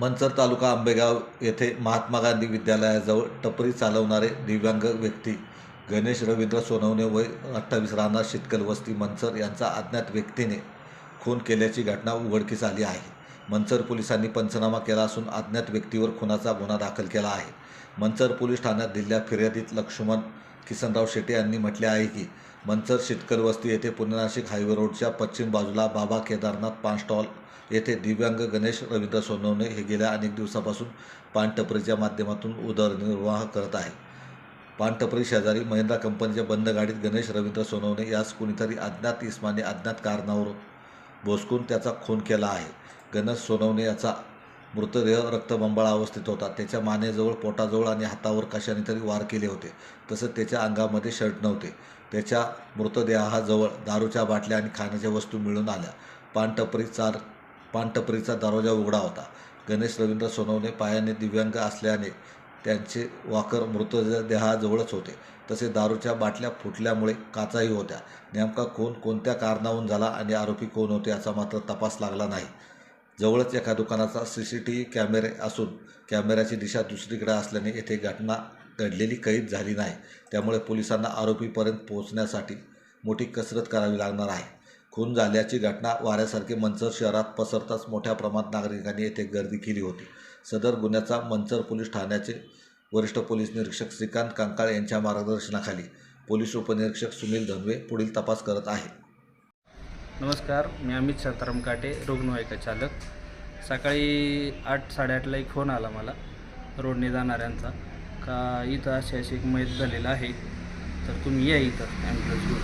मंचर तालुका आंबेगाव येथे महात्मा गांधी विद्यालयाजवळ टपरी चालवणारे दिव्यांग व्यक्ती गणेश रवींद्र सोनवणे वय अठ्ठावीस राहणार शितकल वस्ती मंचर यांचा अज्ञात व्यक्तीने खून केल्याची घटना उघडकीस आली आहे. मंचर पोलिसांनी पंचनामा केला असून अज्ञात व्यक्तीवर खुनाचा गुन्हा दाखल केला आहे. मंचर पोलीस ठाण्यात दिलेल्या फिर्यादीत लक्ष्मण किसनराव शेटे यांनी म्हटले आहे की मंचर शेतकल वस्ती येथे पुणे हायवे रोडच्या पश्चिम बाजूला बाबा केदारनाथ पान स्टॉल येथे दिव्यांग गणेश रवींद्र सोनवणे हे गेल्या अनेक दिवसापासून पानटपरीच्या माध्यमातून उदरनिर्वाह करत आहे पानटपरी शेजारी महिंद्रा कंपनीच्या बंद गाडीत गणेश रवींद्र सोनवणे यास कुणीतरी अज्ञात इस्माने अज्ञात कारणावर भोसकून त्याचा खून केला आहे. गणेश सोनवणे याचा मृतदेह रक्तबंबाळ अवस्थेत होता. त्याच्या मानेजवळ पोटाजवळ आणि हातावर कशाने तरी वार केले होते. तसंच त्याच्या अंगामध्ये शर्ट नव्हते. त्याच्या मृतदेहाजवळ दारूच्या बाटल्या आणि खाण्याच्या वस्तू मिळून आल्या. पानटपरी चार पानटपरीचा दरवाजा उघडा होता. गणेश रवींद्र सोनवणे पायाने दिव्यांग असल्याने त्यांचे वाकर मृतदेहाजवळच होते. तसे दारूच्या बाटल्या फुटल्यामुळे काचाही होत्या. नेमका कोण कोणत्या कारणाहून झाला आणि आरोपी कोण होते याचा मात्र तपास लागला नाही. जवळच एका दुकानाचा सी सी टी व्ही कॅमेरे असून कॅमेऱ्याची दिशा दुसरीकडे असल्याने येथे घटना घडलेली कैद झाली नाही. त्यामुळे पोलिसांना आरोपीपर्यंत पोहोचण्यासाठी मोठी कसरत करावी लागणार आहे. खून झाल्याची घटना वाऱ्यासारखी मंचर शहरात पसरताच मोठ्या प्रमाणात नागरिकांनी येथे गर्दी केली होती. सदर गुन्ह्याचा मंचर पोलीस ठाण्याचे वरिष्ठ पोलीस निरीक्षक श्रीकांत कंकाळ यांच्या मार्गदर्शनाखाली पोलीस उपनिरीक्षक सुनील धनवे पुढील तपास करत आहेत. नमस्कार मी अमित शांताराम काटे रुग्णवाहिका चालक. सकाळी आठ साडेआठला एक फोन आला मला रोडने जाणाऱ्यांचा. का इथं अशी अशी एक मैत झालेलं आहे तर तुम्ही या इथं ॲम्ब्युलन्स घेऊन.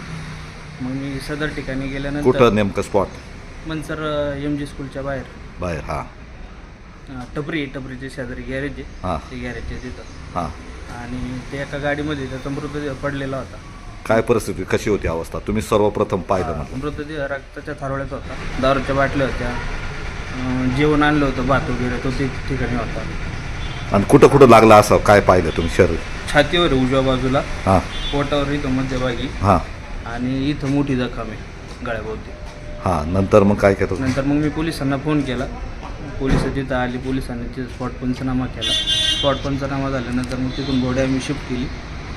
मग मी सदर ठिकाणी गेल्यानंतर कुठं नेमकं स्पॉट मनसर एम जी स्कूलच्या बाहेर. बाहेर हां. अं, टपरी आहे टपरीचे शेजारी गॅरेज आहे. हां. ते गॅरेज आहे तिथं. हां. आणि ते एका गाडीमध्ये त्याचा मृतदेह पडलेला होता. काय परिस्थिती? कशी होती अवस्था? तुम्ही सर्वप्रथम पाहिलं म्हटलं. मृतदेह रक्ताच्या थारोळ्यात होता. दारूच्या बाटल्या होत्या. अं, जेवण आणलं होतं भात वगैरे. तो ते ठिकाणी होता. आणि कुठं कुठं लागला असं काय पाहिलं तुम्ही शरीर? छातीवर आहे उजव्या बाजूला. हां. पोटावर इथं मध्यभागी. हां. आणि इथं मोठी जखम आहे गळ्याभोवती. हां नंतर मग काय केलं? नंतर मग मी पोलिसांना फोन केला. पोलीस तिथं आली पोलिसांनी तिथं स्पॉट पंचनामा केला. स्पॉट पंचनामा झाल्यानंतर मग तिथून बॉडी आम्ही शिफ्ट केली.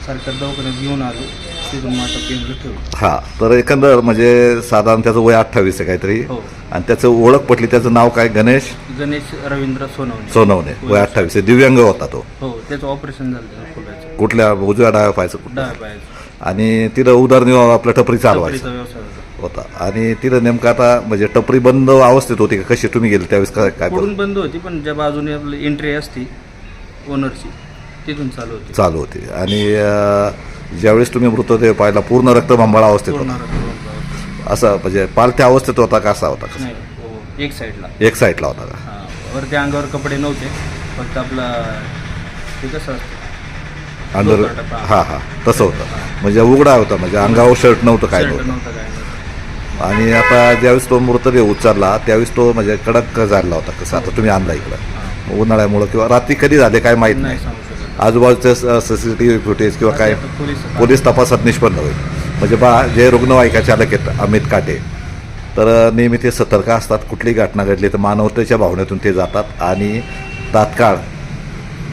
सरकार दवाखान्यात घेऊन आलो तिथून मग आता केंद्र ठेवलं. हां तर एकंदर म्हणजे साधारण त्याचं वय अठ्ठावीस आहे काहीतरी. हो. आणि त्याचं ओळख पटली त्याचं नाव काय? गणेश? गणेश रवींद्र सोनवणे. सोनवणे वय अठ्ठावीस आहे. दिव्यांग होता तो. हो त्याचं ऑपरेशन झालं त्याचं कुठल्या उजव्या डाव्या पाहायचं कुठं डाव्या पायाचं. आणि तिथं उदरनिर्वाह आपलं टपरी चालवायचं टपरीचा व्यवसाय होता. होता. आणि तिथं नेमकं आता म्हणजे टपरी बंद अवस्थेत होती का? कशी तुम्ही गेले त्यावेळेस काय काय पुढून बंद होती पण ज्या बाजूने आपली एंट्री असती ओनरची तिथून चालू होती. चालू होती. आणि अं, ज्यावेळेस तुम्ही मृतदेह पाहिला पूर्ण रक्तबंबाळ अवस्थेत पूर्ण होता. असं म्हणजे पालथ्या अवस्थेत होता का असा होता नाही हो एक साईडला. एक साईडला होता का? हा वरती अंगावर कपडे नव्हते फक्त आपला ते कसं असतं? अंडर डोकर टप्पा. हां हां तसं होतं. म्हणजे उघडा होता म्हणजे अंगावर शर्ट नव्हतं काय शर्ट नव्हतं. नव्हतं काय नव्हतं. आणि आता ज्यावेळेस तो मृतदेह उचलला त्यावेळेस तो म्हणजे कडक झाला होता कसं? आता तुम्ही आणला इकडं. उन्हाळ्यामुळं किंवा रात्री कधी झाले काय माहीत नाही आजूबाजूचे C C T V footage किंवा काय पोलीस तपासात निष्पन्न होईल. म्हणजे बा जे रुग्णवाहिका चालक आहेत अमित काटे तर नेहमी ते सतर्क असतात. कुठली घटना घडली तर मानवतेच्या भावनेतून ते जातात आणि तात्काळ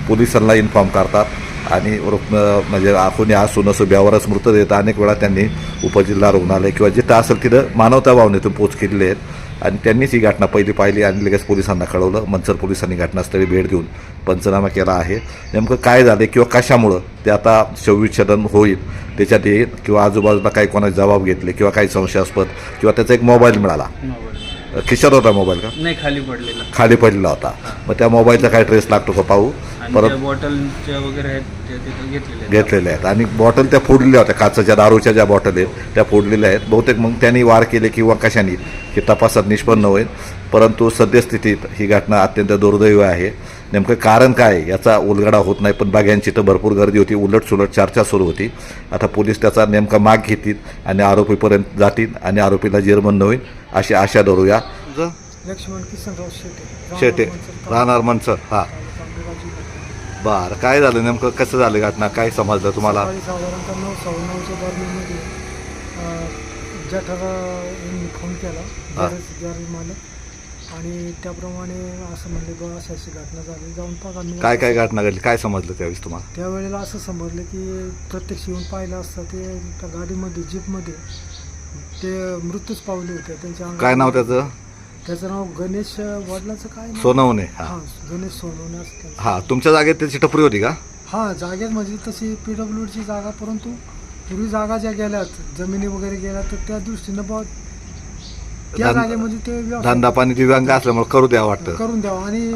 पोलिसांना इन्फॉर्म करतात आणि रुग्ण म्हणजे आखून कोणी असू नसू ब्यावरच मृतदेह अनेक वेळा त्यांनी उपजिल्हा रुग्णालय किंवा जिथं असेल तिथं मानवता भावनेतून पोच केलेले आहेत. आणि त्यांनीच ही घटना पहिली पाहिली आणि लगेच पोलिसांना कळवलं. मंचर पोलिसांनी घटनास्थळी भेट देऊन पंचनामा केला आहे. नेमकं काय झालं किंवा कशामुळं ते आता शवविच्छेदन होईल? त्याच्यात येईल किंवा आजूबाजूला काही कोणाचे जबाब घेतले किंवा काही संशयास्पद किंवा त्याचा एक मोबाईल मिळाला? खिशात होता मोबाईल का? नाही खाली पडलेला. खाली पडलेला होता. मग त्या मोबाईलचा काय ट्रेस लागतो का पाहू? परत ज्या बॉटलच्या वगैरे आहेत त्या तिथं घेतलेल्या आहेत. घेतलेल्या आहेत. आणि बॉटल त्या फोडलेल्या होत्या. काचच्या दारूच्या ज्या बॉटल आहेत त्या फोडलेल्या आहेत. बहुतेक मग त्यांनी वार केले किंवा कशाने हे तपासात निष्पन्न होईल. परंतु सद्यस्थितीत ही घटना अत्यंत दुर्दैवी आहे. नेमकं कारण काय याचा उलगडा होत नाही पण बाग्यांची तर भरपूर गर्दी होती उलट सुलट चर्चा सुरू होती. आता पोलीस त्याचा नेमका माग घेतील आणि आरोपीपर्यंत जातील आणि आरोपीला जेरबंद होईल अशी आशा धरूया. लक्ष्मण किसनराव शेटे. शेटे. राहणार मनसर हां. बरं काय झालं नेमकं? कसं झालं घटना? काय समजलं तुम्हाला? साधारणतः नऊ सव्वा नऊच्या दरम्यानमध्ये अं, जठारा यांनी फोन केला. गॅरेज गॅरेज मालक. आणि त्याप्रमाणे असं म्हणले बा अशी अशी घटना झाली. जाऊन बघा मी काय काय घटना घडली? काय समजलं त्यावेळेस तुम्हाला? त्यावेळेला असं समजलं की प्रत्यक्ष येऊन पाहिलं असतं ते त्या गाडीमध्ये जीपमध्ये ते मृत्यूच पावले होते. त्यांच्या अंगावर- काय नाव त्याचं? त्याचं नाव गणेश वडिलाचं काय नाव? सोनवणे हा. हा गणेश सोनवणे असं त्यांचं. हा तुमच्या जागेत त्याची टपरी होती का? हा जागेत म्हणजे तशी पी ची जागा परंतु पूर्वी जागा ज्या गेल्यात जमिनी वगैरे गेल्या तर त्या दृष्टीनं बा त्या धंदा- जागेमध्ये ते व्यवसाय धंदा पाणी दिव्यांग असल्यामुळे करू द्या वाटतं. करून द्यावा आणि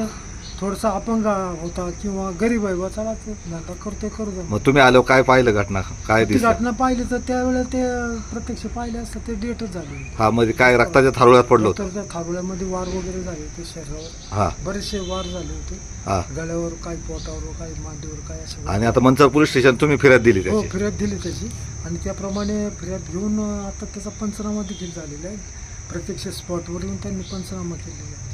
थोडसा अपंग होता किंवा गरीब आहे बा चला ते धंदा करतोय करू द्या. मग तुम्ही आलो काय पाहिलं घटना? काय ती दिसलं? घटना पाहिली तर त्यावेळेला ते प्रत्यक्ष पाहिले असतं ते डेटच झाले हा म्हणजे काय रक्ताच्या थारोळ्यात पडलो तर त्या थारोळ्यामध्ये वार वगैरे झाले होते शरीरावर. हा. बरेचसे वार झाले होते. हा. गळ्यावर काही पोटावर काही मांडीवर काही असे. आणि आता मंचर पोलीस स्टेशन तुम्ही फिर्याद दिली हो त्याची. फिर्याद दिली त्याची. आणि त्याप्रमाणे फिर्याद घेऊन अं, आता त्याचा पंचनामा देखील झालेला आहे. प्रत्यक्ष स्पॉटवर येऊन त्यांनी पंचनामा केलेला आहे.